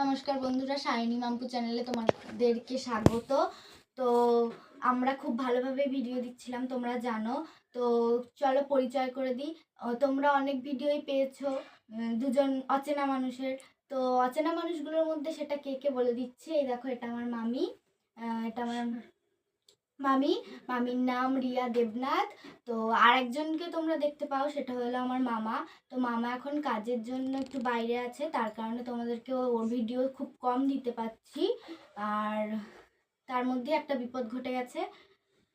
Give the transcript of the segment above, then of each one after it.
নমস্কার বন্ধুরা সায়নী মাম্পু চ্যানেলে তোমাদেরকে স্বাগত। তো আমরা খুব ভালোভাবে ভিডিও দিচ্ছিলাম, তোমরা জানো। তো চলো পরিচয় করে দিই। তোমরা অনেক ভিডিওই পেয়েছ দুজন অচেনা মানুষের। তো অচেনা মানুষগুলোর মধ্যে সেটা কে কে বলে দিচ্ছে? এই দেখো, এটা আমার মামি এটা আমার মামি, মামির নাম রিয়া দেবনাথ। তো আরেকজনকে তোমরা দেখতে পাও, সেটা হলো আমার মামা। তো মামা এখন কাজের জন্য একটু বাইরে আছে, তার কারণে তোমাদেরকে ওর ভিডিও খুব কম দিতে পারছি। আর তার মধ্যে একটা বিপদ ঘটে গেছে।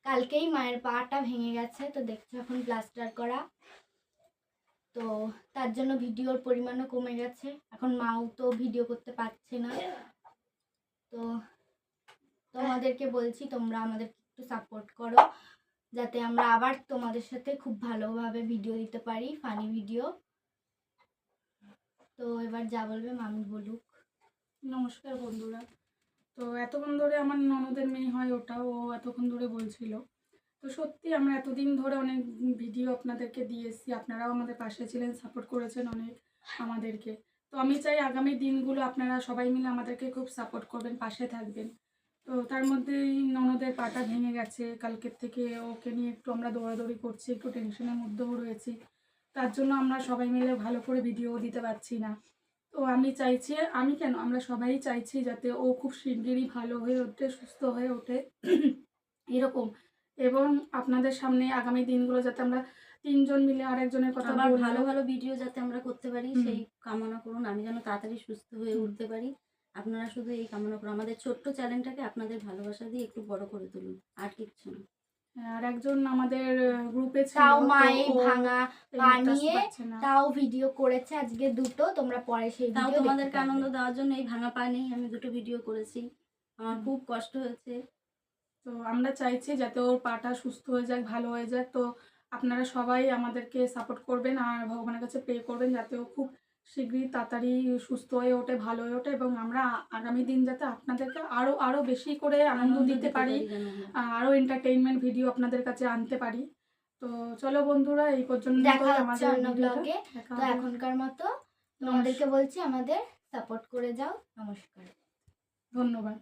কালকেই মায়ের পাটা ভেঙে গেছে, তো দেখছ এখন প্লাস্টার করা। তো তার জন্য ভিডিওর পরিমাণও কমে গেছে। এখন মাও তো ভিডিও করতে পারছে না। তো তোমাদেরকে বলছি, তোমরা আমাদেরকে একটু সাপোর্ট করো, যাতে আমরা আবার তোমাদের সাথে খুব ভালোভাবে ভিডিও দিতে পারি ফানি ভিডিও তো এবার যা বলবে মামি বলুক। নমস্কার বন্ধুরা। তো এতক্ষণ ধরে আমার ননদের মেয়ে হয় ওটা ও এতক্ষণ ধরে বলছিল। তো সত্যি আমরা এতদিন ধরে অনেক ভিডিও আপনাদেরকে দিয়ে এসেছি। আপনারাও আমাদের পাশে ছিলেন সাপোর্ট করেছেন অনেক আমাদেরকে। তো আমি চাই আগামী দিনগুলো আপনারা সবাই মিলে আমাদেরকে খুব সাপোর্ট করবেন, পাশে থাকবেন। তো তার মধ্যেই ননদের পাটা ভেঙে গেছে। কালকের থেকে ওকে নিয়ে একটু আমরা দৌড়াদৌড়ি করছি একটু টেনশনের মধ্যেও রয়েছি। তার জন্য আমরা সবাই মিলে ভালো করে ভিডিও দিতে পারছি না। তো আমি চাইছি আমি কেন? আমরা সবাই চাইছি যাতে ও খুব শিগগিরই ভালো হয়ে ওঠে সুস্থ হয়ে ওঠে। এরকম। এবং আপনাদের সামনে আগামী দিনগুলো যাতে আমরা তিনজন মিলে আরেকজনের কথা আবার ভালো ভালো ভিডিও যাতে আমরা করতে পারি সেই কামনা করুন। আমি যেন তাড়াতাড়ি সুস্থ হয়ে উঠতে পারি। আপনারা শুধু এই কামনা করুন আমাদের ছোট্ট চ্যানেলটাকে আপনাদের ভালোবাসা দিয়ে একটু বড় করে তুলুন আর কিচ্ছু না। আর একজন আমাদের গ্রুপে তাও তো মা এই ও ভাঙা এই পা মুহূর্তে আসতে নিয়ে পারছে না। তাও ভিডিও করেছে আজকে দুটো তোমরা পরে সেই তাও ভিডিও তোমাদেরকে আনন্দ দেওয়ার জন্য এই ভাঙা পা নেই আমি দুটো ভিডিও করেছি। আমার খুব কষ্ট হয়েছে। তো আমরা চাইছি যাতে ওর পাটা সুস্থ হয়ে যাক ভালো হয়ে যাক। তো আপনারা সবাই আমাদেরকে সাপোর্ট করবেন আর ভগবানের কাছে প্রে করবেন যাতে ও খুব শীঘ্রই তাড়াতাড়ি সুস্থ হয়ে ওঠে ভালো হয়ে ওঠে এবং আমরা আগামী দিন যাতে আপনাদেরকে আরও আরও বেশি করে আনন্দ দিতে পারি আরও এন্টারটেইনমেন্ট ভিডিও আপনাদের কাছে আনতে পারি। তো চলো বন্ধুরা এই পর্যন্ত দেখা হচ্ছে অন্য ব্লগে তো এখনকার মতো তোমাদেরকে বলছি আমাদের সাপোর্ট করে যাও। নমস্কার। ধন্যবাদ।